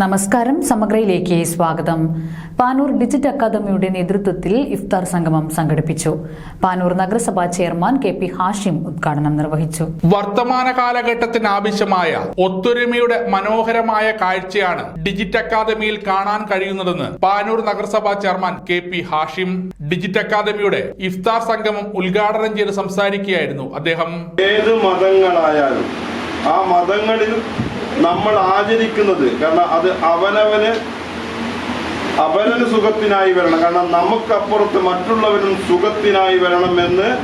നമസ്കാരം സമഗ്രയിലേക്ക് സ്വാഗതം. പാനൂർ ഡിജിറ്റ് അക്കാദമിയുടെ നേതൃത്വത്തിൽ ഇഫ്താർ സംഗമം സംഘടിപ്പിച്ചു. പാനൂർ നഗരസഭാ ചെയർമാൻ കെ പി ഹാഷിം ഉദ്ഘാടനം നിർവഹിച്ചു. വർത്തമാന കാലഘട്ടത്തിന് ആവശ്യമായ ഒത്തൊരുമയുടെ മനോഹരമായ കാഴ്ചയാണ് ഡിജിറ്റ് അക്കാദമിയിൽ കാണാൻ കഴിയുന്നതെന്ന് പാനൂർ നഗരസഭാ chairman K P Hashim digit അക്കാദമിയുടെ ഇഫ്താർ സംഗമം ഉദ്ഘാടനം ചെയ്ത് സംസാരിക്കുകയായിരുന്നു അദ്ദേഹം. ഏത് മതങ്ങളായാലും ആ മതങ്ങളിൽ നമ്മൾ ആചരിക്കുന്നത്. കാരണം അത് അവനവന് അവനന് സുഖത്തിനായി വരണം. കാരണം നമുക്കപ്പുറത്ത് മറ്റുള്ളവരും സുഖത്തിനായി വരണമെന്ന്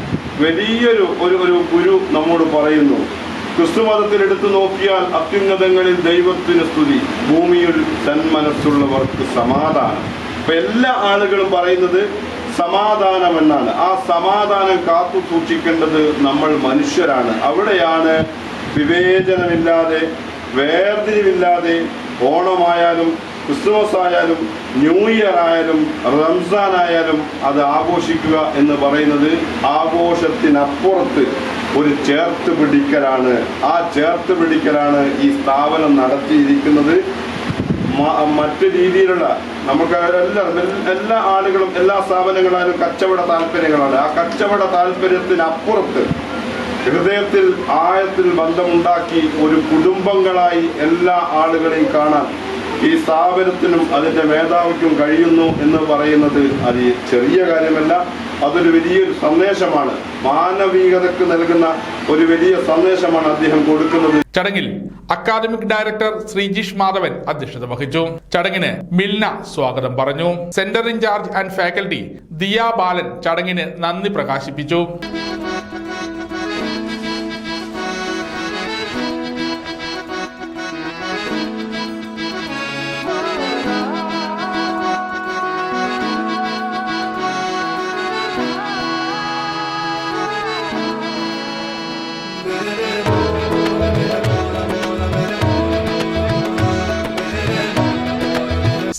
വലിയൊരു ഒരു ഒരു ഗുരു നമ്മോട് പറയുന്നു. ക്രിസ്തു മതത്തിൽ എടുത്തു നോക്കിയാൽ അത്യുന്നതങ്ങളിൽ ദൈവത്തിന് സ്തുതി. ഭൂമിയിൽ തന്മനസ്സുള്ളവർക്ക് സമാധാനം. അപ്പൊ എല്ലാ ആളുകളും പറയുന്നത് സമാധാനം എന്നാണ്. ആ സമാധാനം കാത്തു സൂക്ഷിക്കേണ്ടത് നമ്മൾ മനുഷ്യരാണ്. അവിടെയാണ് വിവേചനമില്ലാതെ വേർതിരിവില്ലാതെ ഓണമായാലും ക്രിസ്മസ് ആയാലും ന്യൂ ഇയർ ആയാലും റംസാൻ ആയാലും അത് ആഘോഷിക്കുക എന്ന് പറയുന്നത് ആഘോഷത്തിനപ്പുറത്ത് ഒരു ചേർത്ത് പിടിക്കലാണ്. ആ ചേർത്ത് പിടിക്കലാണ് ഈ സ്ഥാപനം നടത്തിയിരിക്കുന്നത്. മറ്റു രീതിയിലുള്ള നമുക്ക് എല്ലാ എല്ലാ ആളുകളും എല്ലാ സ്ഥാപനങ്ങളായാലും കച്ചവട താല്പര്യങ്ങളാണ്. ആ കച്ചവട താല്പര്യത്തിനപ്പുറത്ത് ഹൃദയത്തിൽ ആഴത്തിൽ ബന്ധമുണ്ടാക്കി ഒരു കുടുംബങ്ങളായി എല്ലാ ആളുകളെയും കാണാൻ ഈ സ്ഥാപനത്തിനും അതിന്റെ മേധാവിക്കും കഴിയുന്നു എന്ന് പറയുന്നത് അത് ചെറിയ കാര്യമല്ല അതൊരു വലിയൊരു സന്ദേശമാണ്. മാനവികതയ്ക്ക് നൽകുന്ന ഒരു വലിയ സന്ദേശമാണ് അദ്ദേഹം കൊടുക്കുന്നത്. ചടങ്ങിൽ അക്കാദമിക് ഡയറക്ടർ ശ്രീജിഷ് മാധവൻ അധ്യക്ഷത വഹിച്ചു. ചടങ്ങിന് മിൽന സ്വാഗതം പറഞ്ഞു. Centre in charge and faculty Diya Balan ചടങ്ങിന് നന്ദി പ്രകാശിപ്പിച്ചു.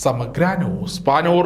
സമഗ്ര ന്യൂസ് പാനൂർ.